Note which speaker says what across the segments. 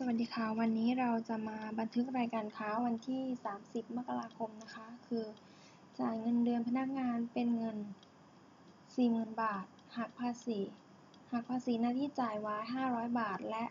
Speaker 1: สวัสดีค่ะ วันนี้เราจะมาบันทึกรายการค้าวันที่ 30 มกราคมนะคะ คือจ่ายเงินเดือนพนักงานเป็นเงิน 40,000 บาท หักภาษีหักภาษีหน้าที่จ่ายไว้ 500 บาท และ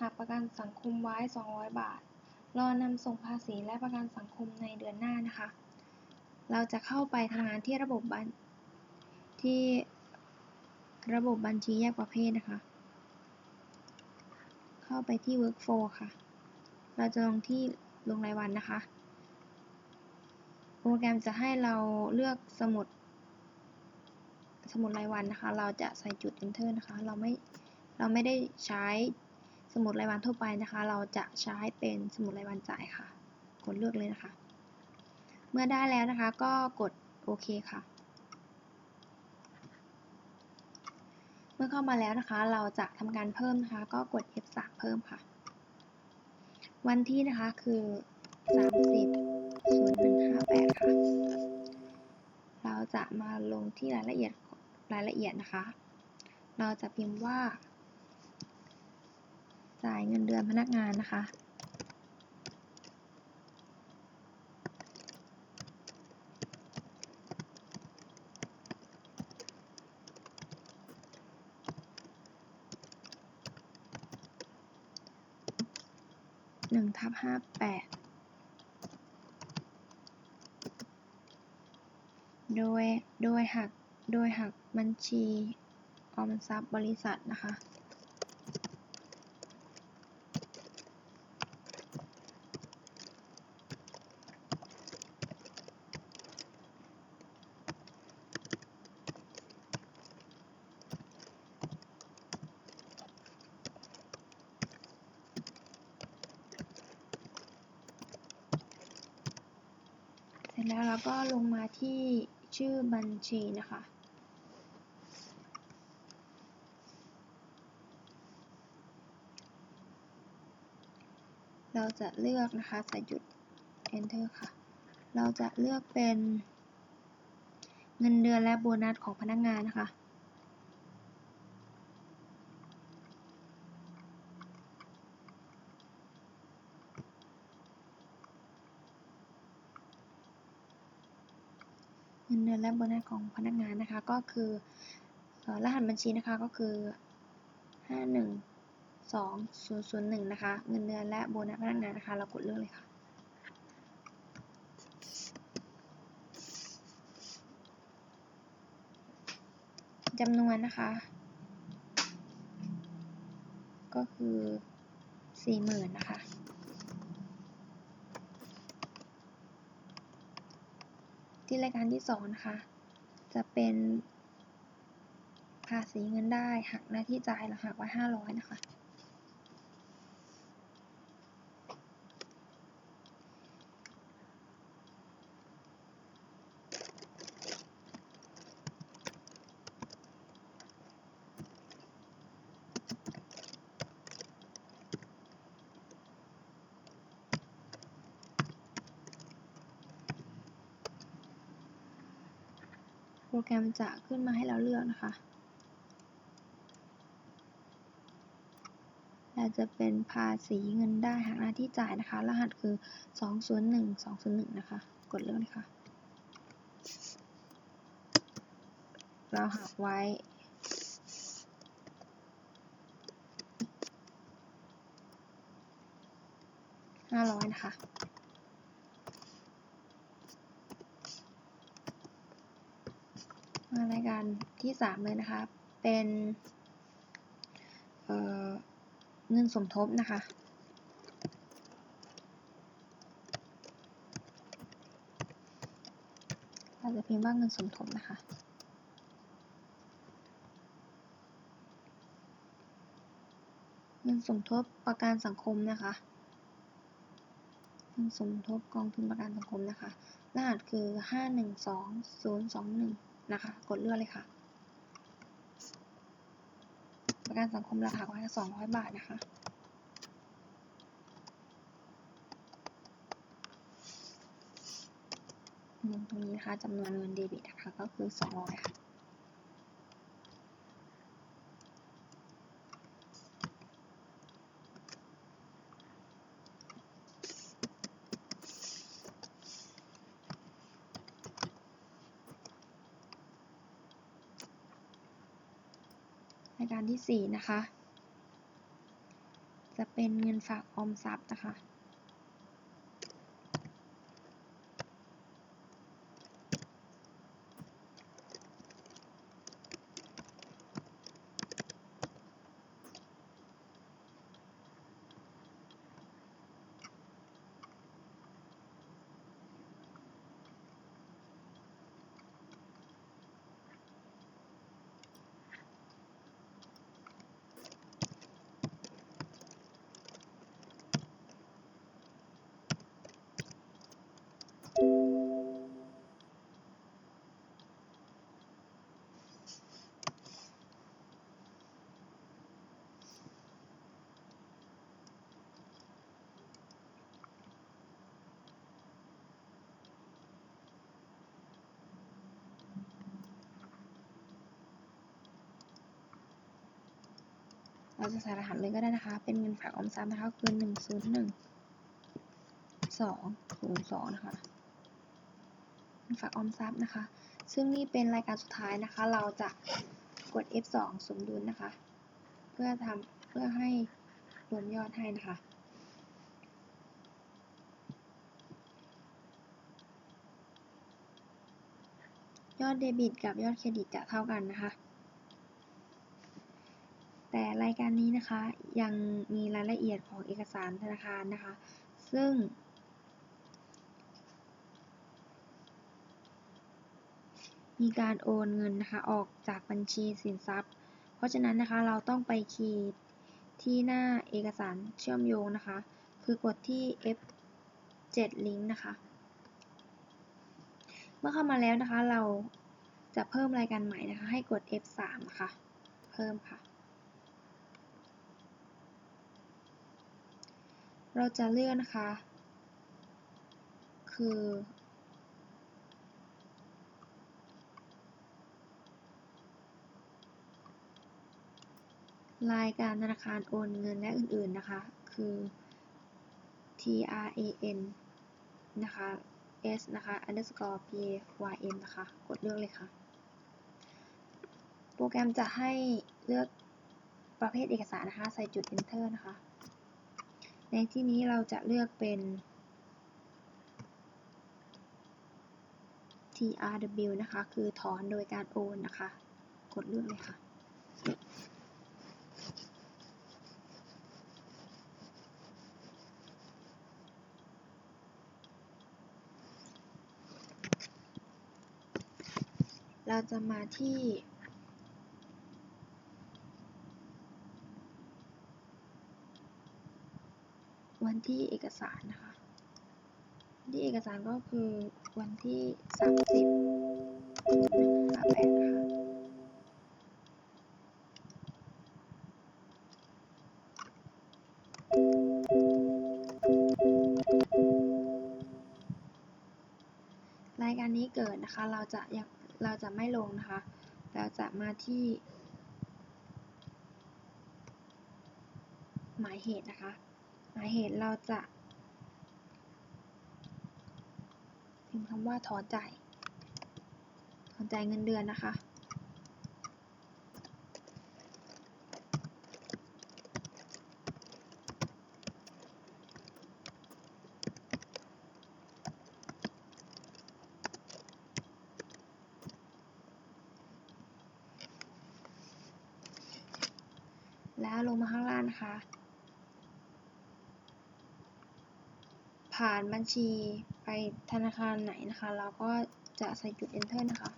Speaker 1: หักประกันสังคมไว้ 200 บาท รอนำส่งภาษีและประกันสังคมในเดือนหน้านะคะ เราจะเข้าไปทำงานที่ระบบบัญที่ระบบบัญชีแยกประเภทนะคะ เข้าไปที่ workflow ค่ะ เราจะลงที่ลงรายวันนะคะ โปรแกรมจะให้เราเลือกสมุด สมุดรายวันนะคะ เราจะใส่จุด enter นะคะ เราไม่เราไม่ได้ใช้สมุดรายวันทั่วไปนะคะ เราจะใช้เป็นสมุดรายวันจ่ายค่ะ กดเลือกเลยนะคะ เมื่อได้แล้วนะคะก็กดโอเคค่ะ มื่อเข้ามาแล้วนะคะ เราจะทำการเพิ่มนะคะ ก็กด F3 เพิ่มค่ะ วันที่นะคะคือ 30 0158 ค่ะ เราจะมาลงที่รายละเอียดรายละเอียดนะคะ เราจะพิมพ์ว่า จ่ายเงินเดือนพนักงานนะคะ นึ่งทับห้าแปดโดย โดยหัก โดยหักบัญชีออมทรัพย์บริษัทนะคะ เสร็จแล้วเราก็ลงมาที่ชื่อบัญชีนะคะ เราจะเลือกนะคะใส่จุด enter ค่ะ เราจะเลือกเป็นเงินเดือนและโบนัสของพนักงานนะคะ เงินเดือนและโบนัสของพนักงานนะคะ ก็คือรหัสบัญชีนะคะก็คือ 512001 นะคะ เงินเดือนและโบนัสพนักงานนะคะ เรากดเลือกเลยค่ะ จำนวนนะคะ ก็คือ 40,000 นะคะ ที่รายการที่สองนะคะ จะเป็นภาษีเงินได้หักหน้าที่จ่ายเราหักไว้ห้าร้อยนะคะ โปรแกรมจะขึ้นมาให้เราเลือกนะคะ เราจะเป็นภาษีเงินได้หักหน้าที่จ่ายนะคะ รหัสคือ 201 201 นะคะ กดเลือกเลยค่ะ เราหักไว้500นะคะมารายการ ที่สามเลยนะคะ เป็นเเงินสมทบนะคะ เราจะพิมพ์ว่าเงินสมทบนะคะเงินสมทบประกันสังคมนะคะ เงินสมทบกองทุนประกันสังคมนะคะ รหัสคือ 512021 นะคะ กดเลือกเลยค่ะ ประกันสังคมราคาไว้สองร้อยบาทนะคะ ตรงนี้นะคะจำนวนเงินเดบิตนะคะก็คือสองร้อยค่ะ รายการที่สี่นะคะ จะเป็นเงินฝากออมทรัพย์นะคะ เราจะใส่รหัสเลยก็ได้นะคะ เป็นเงินฝากออมทรัพย์นะคะ คือหนึ่งศูนย์หนึ่งสองศูนย์สองนะคะเงินฝากออมทรัพย์นะคะ ซึ่งนี่เป็นรายการสุดท้ายนะคะ เราจะกด F2 สมดุลนะคะ เพื่อทำเพื่อให้รวมยอดให้นะคะยอดเดบิตกับยอดเครดิตจะเท่ากันนะคะ แต่รายการนี้นะคะยังมีรายละเอียดของเอกสารธนาคารนะคะ ซึ่ง มีการโอนเงินนะคะออกจากบัญชีสินทรัพย์ เพราะฉะนั้นนะคะเราต้องไปคีย์ที่หน้าเอกสารเชื่อมโยงนะคะ คือกดที่ F7 link นะคะ เมื่อเข้ามาแล้วนะคะเราจะเพิ่มรายการใหม่นะคะ ให้กด F3 นะคะเพิ่มค่ะ เราจะเลือกนะคะ คือ รายการธนาคารโอนเงินและอื่นๆนะคะ คือ TRAN นะคะ S นะคะ underscore P Y N นะคะ กดเลือกเลยค่ะ โปรแกรมจะให้เลือกประเภทเอกสารนะคะ ใส่จุด enter นะคะ ในที่นี้เราจะเลือกเป็น TRW นะคะ คือถอนโดยการโอนนะคะ กดเลือกเลยค่ะ เราจะมาที่ วันที่เอกสารนะคะวันที่เอกสารก็คือวันที่30 158นะคะรายการนี้เกิดนะคะ เราจะยังเราจะไม่ลงนะคะ เราจะมาที่ หมายเหตุนะคะายเหตุเราจะพิมพ์คำว่าถอนจ่ายถอนจ่ายเงินเดือนนะคะ แล้วลงมาข้างล่างนะคะ ผ่านบัญชีไปธนาคารไหนนะคะ เราก็จะใส่จุด enter นะคะ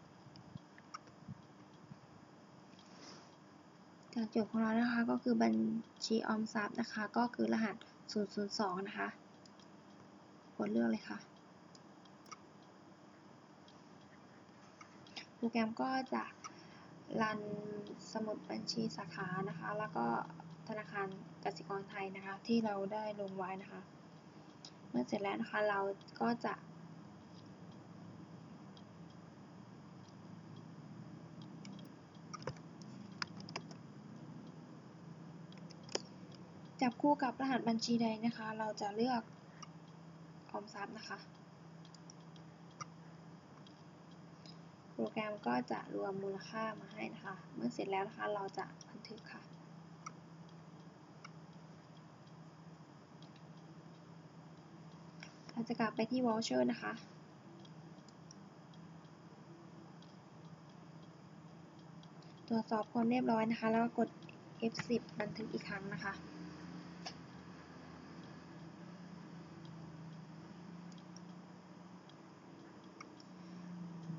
Speaker 1: จากจบของเรานะคะก็คือบัญชีออมทรัพย์นะคะ ก็คือรหัส 002 นะคะ กดเลือกเลยค่ะ โปรแกรมก็จะรันสมุดบัญชีสาขานะคะ แล้วก็ธนาคารกสิกรไทยนะคะ ที่เราได้ลงไว้นะคะ เมื่อเสร็จแล้วนะคะเราก็จะจับคู่กับรหัสบัญชีใดนะคะ เราจะเลือกออมทรัพย์นะคะ โปรรแกรมก็จะรวมมูลค่ามาให้นะคะ เมื่อเสร็จแล้วนะคะ เราจะบันทึกค่ะ เราจะกลับไปที่ voucher นะคะ ตรวจสอบความเรียบร้อยนะคะ แล้วก็กด F10 บันทึกอีกครั้งนะคะ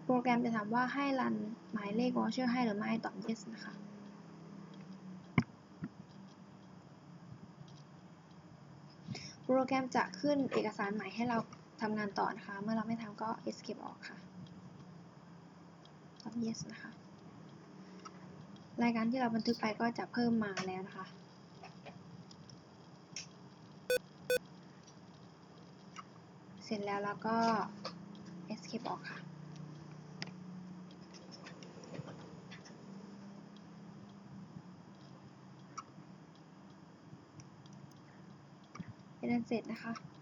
Speaker 1: โปรแกรมจะถามว่าให้รันหมายเลข voucher ให้หรือไม่ตอบ yes นะคะ โป รแกรมจะขึ้นเอกสารใหม่ให้เราทำงานต่อนะคะ เมื่อเราไม่ทำก็ escape ออกค่ะตอบ yes นะคะ รายการที่เราบันทึกไปก็จะเพิ่มมาแล้วนะคะ เสร็จแล้วเราก็ escape ออกค่ะ เป็นอันเสร็จนะคะ